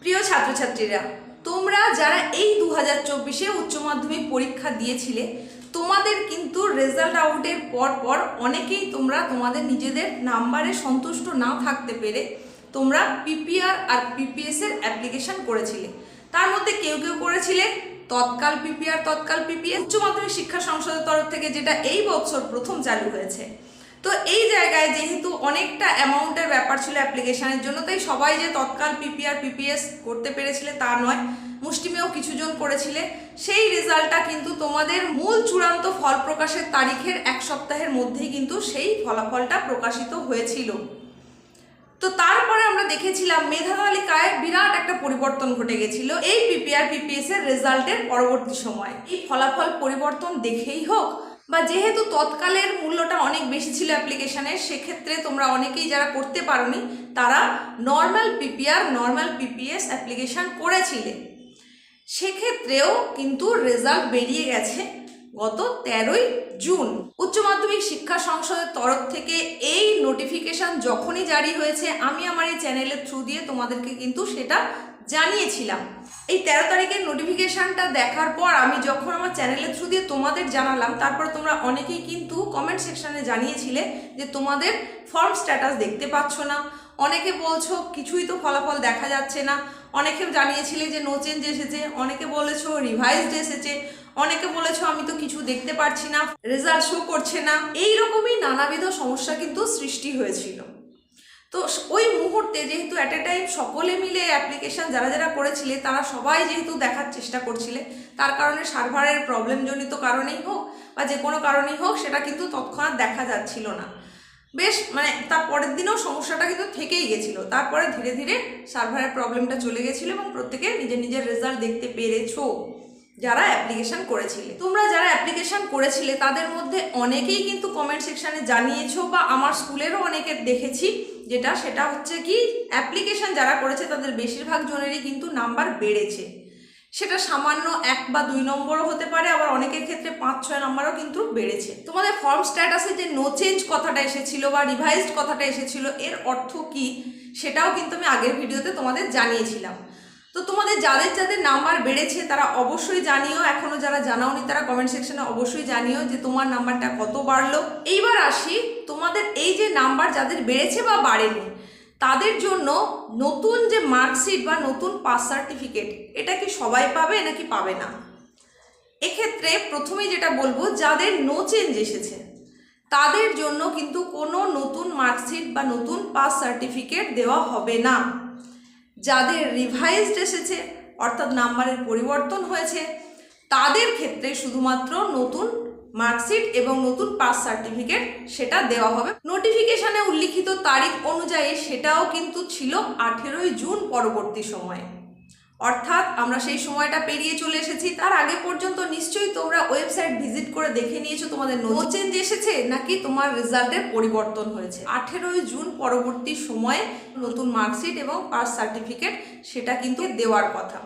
প্রিয় ছাত্রছাত্রীরা, তোমরা যারা এই দু হাজার চব্বিশে উচ্চ মাধ্যমিক পরীক্ষা দিয়েছিলে, তোমাদের কিন্তু রেজাল্ট আউটের পর পর অনেকেই তোমরা তোমাদের নিজেদের নাম্বারে সন্তুষ্ট না থাকতে পেরে তোমরা পিপিআর আর পিপিএস এর অ্যাপ্লিকেশন করেছিলে। তার মধ্যে কেউ কেউ করেছিলে তৎকাল পিপিআর তৎকাল পিপিএস উচ্চ মাধ্যমিক শিক্ষা সংসদের তরফ থেকে যেটা এই বছর প্রথম চালু হয়েছে। তো এই জায়গায় যেহেতু অনেকটা অ্যামাউন্টের ব্যাপার ছিল অ্যাপ্লিকেশনের জন্য, তাই সবাই যে তৎকাল পিপিআর পিপিএস করতে পেরেছিলে তা নয়। মুষ্টিমেয় কিছুজন করেছিলে। সেই রেজাল্টটা কিন্তু তোমাদের মূল চূড়ান্ত ফল প্রকাশের তারিখের এক সপ্তাহের মধ্যেই কিন্তু সেই ফলাফলটা প্রকাশিত হয়েছিল। তো তারপরে আমরা দেখেছিলাম মেধা তালিকায় বিরাট একটা পরিবর্তন ঘটে গেছিল এই পিপিআর পিপিএস এর রেজাল্টের পরবর্তী সময়। এই ফলাফল পরিবর্তন দেখেই হোক বা যেহেতু তৎকালের মূল্যটা অনেক বেশি ছিল অ্যাপ্লিকেশনের, সেক্ষেত্রে তোমরা অনেকেই যারা করতে পারোনি, তারা normal PPR normal PPS application করেছিলে। সেক্ষেত্রেও কিন্তু রেজাল্ট বেরিয়ে গেছে গত তেরোই জুন। উচ্চ মাধ্যমিক শিক্ষা সংসদের তরফ থেকে এই নোটিফিকেশন যখনই জারি হয়েছে, আমি আমার এই চ্যানেলের থ্রু দিয়ে তোমাদেরকে কিন্তু সেটা জানিয়েছিলাম। এই তেরো তারিখের নোটিফিকেশনটা দেখার পর আমি যখন আমার চ্যানেলের থ্রু দিয়ে তোমাদের জানালাম, তারপর তোমরা অনেকেই কিন্তু কমেন্ট সেকশনে জানিয়েছিলে যে তোমাদের ফর্ম স্ট্যাটাস দেখতে পাচ্ছ না। অনেকে বলছো কিছুই তো ফলাফল দেখা যাচ্ছে না। অনেকে জানিয়েছিলে যে নো চেঞ্জ এসেছে। অনেকে বলেছ রিভাইজড এসেছে। অনেকে বলেছ আমি তো কিছু দেখতে পারছি না। রেজাল্ট শো করছে না। এই রকমই নানাবিধ সমস্যা কিন্তু সৃষ্টি হয়েছিল। তো ওই মুহূর্তে যেহেতু অ্যাট এ টাইম সকলে মিলে অ্যাপ্লিকেশন যারা যারা করেছিলে, তারা সবাই যেহেতু দেখার চেষ্টা করছিলে, তার কারণে সার্ভারের প্রবলেমজনিত কারণেই হোক বা যে কোনো কারণেই হোক, সেটা কিন্তু তৎক্ষণাৎ দেখা যাচ্ছিল না। বেশ মানে তার পরের দিনেও সমস্যাটা কিন্তু থেকেই গেছিল। তারপরে ধীরে ধীরে সার্ভারের প্রবলেমটা চলে গেছিল এবং প্রত্যেকে নিজের নিজের রেজাল্ট দেখতে পেরেছ যারা অ্যাপ্লিকেশন করেছিলে। তোমরা যারা অ্যাপ্লিকেশন করেছিলে, তাদের মধ্যে অনেকেই কিন্তু কমেন্ট সেকশানে জানিয়েছো বা আমার স্কুলেরও অনেকের দেখেছি। যেটা সেটা হচ্ছে কি অ্যাপ্লিকেশান যারা করেছে তাদের বেশিরভাগ জনেরই কিন্তু নাম্বার বেড়েছে। সেটা সামান্য এক বা দুই নম্বরও হতে পারে, আবার অনেকের ক্ষেত্রে পাঁচ, ছয় নম্বরও কিন্তু বেড়েছে। তোমাদের ফর্ম স্ট্যাটাসে যে নো চেঞ্জ কথাটা এসেছিল বা রিভাইজড কথাটা এসেছিল, এর অর্থ কি সেটাও কিন্তু আমি আগের ভিডিওতে তোমাদের জানিয়েছিলাম। তো তোমাদের যাদের যাদের নাম্বার বেড়েছে, তারা অবশ্যই জানিও। এখনও যারা জানাওনি, তারা কমেন্ট সেকশনে অবশ্যই জানিও যে তোমার নাম্বারটা কত বাড়লো। এইবার আসি, তোমাদের এই যে নাম্বার যাদের বেড়েছে বা বাড়েনি, তাদের জন্য নতুন যে মার্কশিট বা নতুন পাস সার্টিফিকেট এটা কি সবাই পাবে নাকি পাবে না? এক্ষেত্রে প্রথমেই যেটা বলব, যাদের নো চেঞ্জ এসেছে, তাদের জন্য কিন্তু কোনো নতুন মার্কশিট বা নতুন পাস সার্টিফিকেট দেওয়া হবে না। যাদের রিভাইজড এসেছে, অর্থাৎ নাম্বারের পরিবর্তন হয়েছে, তাদের ক্ষেত্রে শুধুমাত্র নতুন মার্কশিট এবং নতুন পাস সার্টিফিকেট সেটা দেওয়া হবে। নোটিফিকেশানে উল্লিখিত তারিখ অনুযায়ী সেটাও কিন্তু ছিল আঠেরোই জুন পরবর্তী সময়ে। অর্থাৎ আমরা সেই সময়টা পেরিয়ে চলে এসেছি। তার আগে পর্যন্ত নিশ্চয়ই তোমরা ওয়েবসাইট ভিজিট করে দেখে নিয়েছো তোমাদের নো চেঞ্জ এসেছে নাকি তোমার রেজাল্টের পরিবর্তন হয়েছে? আঠেরোই জুন পরবর্তী সময়ে নতুন মার্কশিট এবং পাস সার্টিফিকেট সেটা কিন্তু দেওয়ার কথা।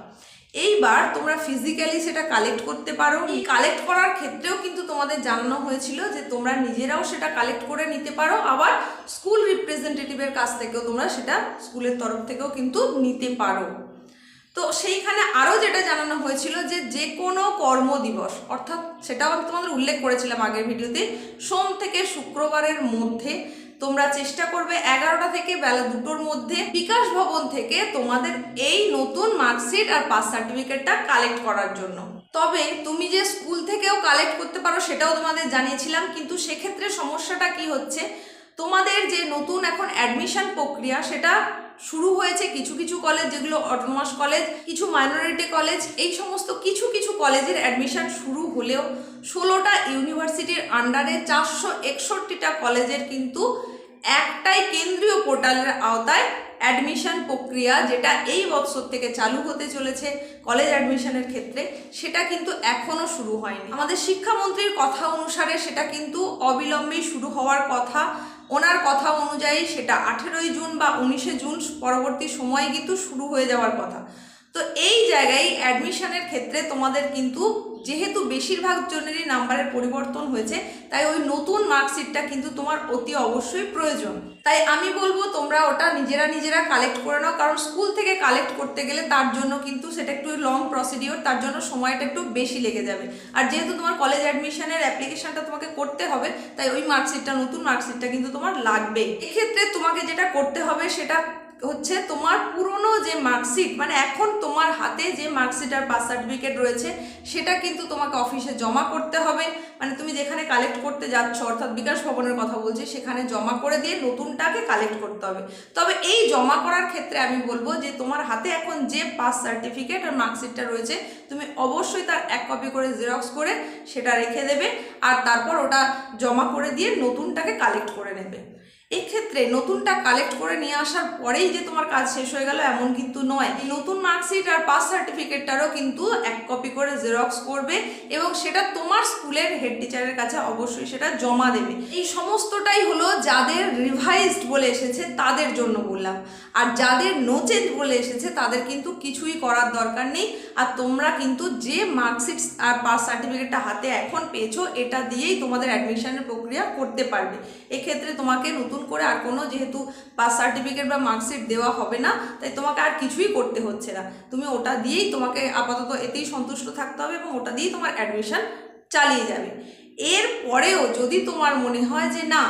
এইবার তোমরা ফিজিক্যালি সেটা কালেক্ট করতে পারো। কালেক্ট করার ক্ষেত্রেও কিন্তু তোমাদের জানানো হয়েছিল যে তোমরা নিজেরাও সেটা কালেক্ট করে নিতে পারো। আবার স্কুল রিপ্রেজেন্টেটিভের কাছ থেকেও তোমরা সেটা স্কুলের তরফ থেকেও কিন্তু নিতে পারো। তো সেইখানে আরও যেটা জানানো হয়েছিল যে যে কোনো কর্মদিবস অর্থাৎ সেটাও আমি তোমাদের উল্লেখ করেছিলাম আগের ভিডিওতে, সোম থেকে শুক্রবারের মধ্যে তোমরা চেষ্টা করবে এগারোটা থেকে বেলা দুটোর মধ্যে বিকাশ ভবন থেকে তোমাদের এই নতুন মার্কশিট আর পাস সার্টিফিকেটটা কালেক্ট করার জন্য। তবে তুমি যে স্কুল থেকেও কালেক্ট করতে পারো সেটাও তোমাদের জানিয়েছিলাম, কিন্তু সেক্ষেত্রে সমস্যাটা কি হচ্ছে? তোমাদের যে নতুন এখন অ্যাডমিশন প্রক্রিয়া সেটা শুরু হয়েছে কিছু কিছু কলেজ যেগুলো অটোনমাস কলেজ কিছু মাইনরিটি কলেজ এই সমস্ত কিছু কিছু কলেজের অ্যাডমিশন শুরু হলেও ষোলোটা ইউনিভার্সিটির আন্ডারে চারশো একষট্টিটা কলেজের কিন্তু একটাই কেন্দ্রীয় পোর্টালের আওতায় অ্যাডমিশন প্রক্রিয়া, যেটা এই বছর থেকে চালু হতে চলেছে কলেজ অ্যাডমিশনের ক্ষেত্রে, সেটা কিন্তু এখনও শুরু হয়নি। আমাদের শিক্ষামন্ত্রীর কথা অনুসারে সেটা কিন্তু অবিলম্বেই শুরু হওয়ার কথা। ওনার কথা অনুযায়ী সেটা আঠেরোই জুন বা উনিশে জুন পরবর্তী সময়ে কিন্তু শুরু হয়ে যাওয়ার কথা। তো এই জায়গায় অ্যাডমিশনের ক্ষেত্রে তোমাদের কিন্তু যেহেতু বেশিরভাগ জনেরই নাম্বারের পরিবর্তন হয়েছে, তাই ওই নতুন মার্কশিটটা কিন্তু তোমার অতি অবশ্যই প্রয়োজন। তাই আমি বলব তোমরা ওটা নিজেরা নিজেরা কালেক্ট করে নাও, কারণ স্কুল থেকে কালেক্ট করতে গেলে তার জন্য কিন্তু সেটা একটু লং প্রসিডিওর তার জন্য সময়টা একটু বেশি লেগে যাবে। আর যেহেতু তোমার কলেজ অ্যাডমিশনের অ্যাপ্লিকেশনটা তোমাকে করতে হবে, তাই ওই মার্কশিটটা, নতুন মার্কশিটটা কিন্তু তোমার লাগবে এক্ষেত্রে তোমাকে যেটা করতে হবে সেটা হচ্ছে তোমার পুরনো যে মার্কশিট মানে এখন তোমার হাতে যে মার্কশিট আর পাস সার্টিফিকেট রয়েছে, সেটা কিন্তু তোমাকে অফিসে জমা করতে হবে। মানে তুমি যেখানে কালেক্ট করতে যাচ্ছ, অর্থাৎ বিকাশ ভবনের কথা বলছি, সেখানে জমা করে দিয়ে নতুনটাকে কালেক্ট করতে হবে। তবে এই জমা করার ক্ষেত্রে আমি বলব যে, তোমার হাতে এখন যে পাস সার্টিফিকেট আর মার্কশিটটা রয়েছে, তুমি অবশ্যই তার এক কপি করে জেরক্স করে সেটা রেখে দেবে, আর তারপর ওটা জমা করে দিয়ে নতুনটাকে কালেক্ট করে নেবে। এক্ষেত্রে নতুনটা কালেক্ট করে নিয়ে আসার পরেই যে তোমার কাজ শেষ হয়ে গেল, এমন কিন্তু নয়। এই নতুন মার্কশিট আর পাস সার্টিফিকেটটারও কিন্তু এক কপি করে জেরক্স করবে এবং সেটা তোমার স্কুলের হেড টিচারের কাছে অবশ্যই সেটা জমা দেবে। এই সমস্তটাই হলো যাদের রিভাইজড বলে এসেছে, তাদের জন্য বললাম। আর যাদের নো চেঞ্জ বলে এসেছে, তাদের কিন্তু কিছুই করার দরকার নেই। আর তোমরা কিন্তু যে মার্কশিট আর পাস সার্টিফিকেটটা হাতে এখন পেয়েছ, এটা দিয়েই তোমাদের অ্যাডমিশনের প্রক্রিয়া করতে পারবে। এক্ষেত্রে তোমাকে নতুন করে আর কোনো যেহেতু পাস সার্টিফিকেট বা মার্কশিট দেওয়া হবে না, তাই তোমাকে আর কিছুই করতে হচ্ছে না। তুমি ওটা দিয়েই তোমাকে আপাতত এতেই সন্তুষ্ট থাকতে হবে এবং ওটা দিয়েই তোমার অ্যাডমিশন চালিয়ে যাবে। এর পরেও যদি তোমার মনে হয় যে না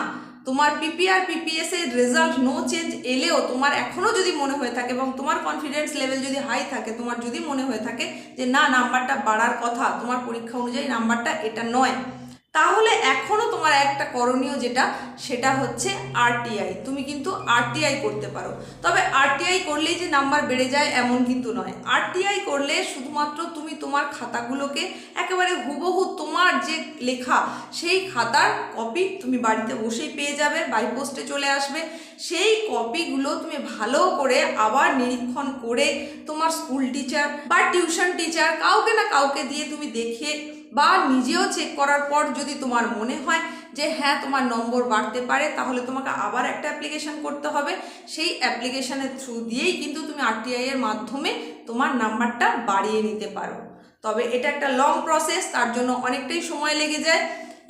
তোমার পিপিআর পিপিএস এর রেজাল্ট নো চেঞ্জ এলেও তোমার এখনও যদি মনে হয়ে থাকে এবং তোমার কনফিডেন্স লেভেল যদি হাই থাকে, তোমার যদি মনে হয়ে থাকে যে না নাম্বারটা বাড়ার কথা, তোমার পরীক্ষা অনুযায়ী নাম্বারটা এটা নয় তাহলে এখনও তোমার একটা করণীয় যেটা, সেটা হচ্ছে আরটিআই তুমি কিন্তু আরটিআই করতে পারো। তবে আরটিআই করলেই যে নাম্বার বেড়ে যায় এমন কিন্তু নয়। আরটিআই করলে শুধুমাত্র তুমি তোমার খাতাগুলোকে একেবারে হুবহু তোমার যে লেখা, সেই খাতার কপি তুমি বাড়িতে বসেই পেয়ে যাবে বাই পোস্টে চলে আসবে। সেই কপিগুলো তুমি ভালো করে আবার নিরীক্ষণ করে তোমার স্কুল টিচার বা টিউশন টিচার কাউকে না কাউকে দিয়ে তুমি দেখিয়ে বা নিজেও চেক করার পর যদি তোমার মনে হয় যে হ্যাঁ তোমার নম্বর বাড়তে পারে, তাহলে তোমাকে আবার একটা অ্যাপ্লিকেশন করতে হবে। সেই অ্যাপ্লিকেশানের থ্রু দিয়েই কিন্তু তুমি আরটিআই এর মাধ্যমে তোমার নাম্বারটা বাড়িয়ে নিতে পারো। তবে এটা একটা লং প্রসেস তার জন্য অনেকটাই সময় লেগে যায়।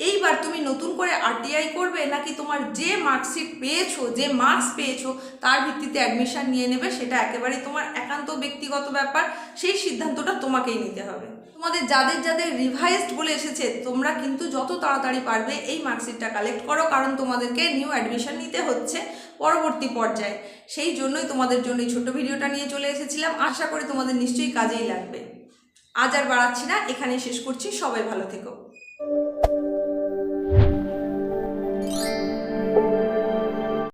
এইবার তুমি নতুন করে আরটিআই করবে নাকি তোমার যে মার্কশিট পেয়েছ, যে মার্কস পেয়েছ, তার ভিত্তিতে অ্যাডমিশান নিয়ে নেবে, সেটা একেবারেই তোমার একান্ত ব্যক্তিগত ব্যাপার। সেই সিদ্ধান্তটা তোমাকেই নিতে হবে। তোমাদের যাদের যাদের রিভাইজড বলে এসেছে, তোমরা কিন্তু যত তাড়াতাড়ি পারবে এই মার্কশিটটা কালেক্ট করো, কারণ তোমাদেরকে নিউ অ্যাডমিশন নিতে হচ্ছে পরবর্তী পর্যায়ে। সেই জন্যই তোমাদের জন্য এই ছোটো ভিডিওটা নিয়ে চলে এসেছিলাম। আশা করি তোমাদের নিশ্চয়ই কাজেই লাগবে। আজ আর বাড়াচ্ছি না, এখানেই শেষ করছি। সবাই ভালো থেকো।